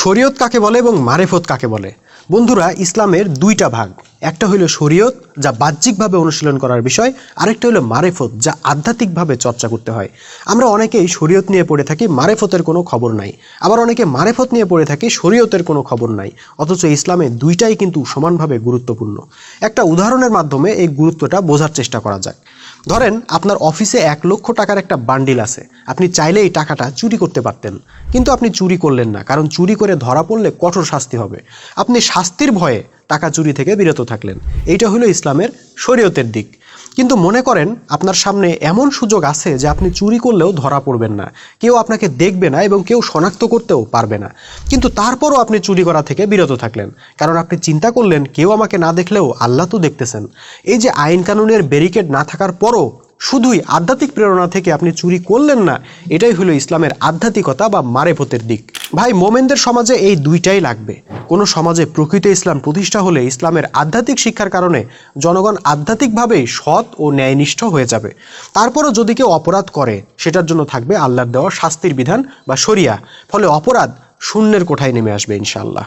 শরীয়ত কাকে বলে এবং মারেফত কাকে বলে? বন্ধুরা, ইসলামের দুইটা ভাগ। একটা হলো শরীয়ত, যা বাহ্যিকভাবে অনুশীলন করার বিষয়, আরেকটা হলো মারেফত, যা আধ্যাত্মিকভাবে চর্চা করতে হয়। আমরা অনেকেই শরীয়ত নিয়ে পড়ে থাকি, মারেফতের কোনো খবর নাই। আবার অনেকে মারেফত নিয়ে পড়ে থাকি, শরীয়তের কোনো খবর নাই। অথচ ইসলামে দুইটাই কিন্তু সমানভাবে গুরুত্বপূর্ণ। একটা উদাহরণের মাধ্যমে এই গুরুত্বটা বোঝার চেষ্টা করা যাক। ধরেন, আপনার অফিসে এক লক্ষ টাকার একটা বান্ডিল আছে। আপনি চাইলে এই টাকাটা চুরি করতে পারতেন। কিন্তু আপনি চুরি করলেন না, কারণ চুরি করে ধরা পড়লে কঠোর শাস্তি হবে। আপনি শাস্তির ভয়ে টাকা চুরি থেকে বিরত থাকলেন। এইটা হলো ইসলামের শরীয়তের দিক। কিন্তু মনে করেন, আপনার সামনে এমন সুযোগ আছে যে আপনি চুরি করলেও ধরা পড়বেন না। কেউ আপনাকে দেখবে না এবং কেউ শনাক্ত করতেও পারবে না। কিন্তু তারপরও আপনি চুরি করা থেকে বিরত থাকলেন। কারণ আপনি চিন্তা করলেন, কেউ আমাকে না দেখলেও আল্লাহ তো দেখতেছেন। এই যে আইন কানুনের ব্যারিকেড না থাকার পরও শুধুই আধ্যাত্মিক প্রেরণা থেকে আপনি চুরি করলেন না, এটাই হলো ইসলামের আধ্যাত্মিকতা বা মারেফতের দিক। ভাই, মোমেনদের সমাজে এই দুইটাই লাগবে। কোনো সমাজে প্রকৃত ইসলাম প্রতিষ্ঠা হলে ইসলামের আধ্যাত্মিক শিক্ষার কারণে জনগণ আধ্যাত্মিকভাবেই সৎ ও ন্যায়নিষ্ঠ হয়ে যাবে। তারপরও যদি কেউ অপরাধ করে, সেটার জন্য থাকবে আল্লাহর দেওয়া শাস্তির বিধান বা শরিয়া। ফলে অপরাধ শূন্যের কোঠায় নেমে আসবে ইনশাআল্লাহ।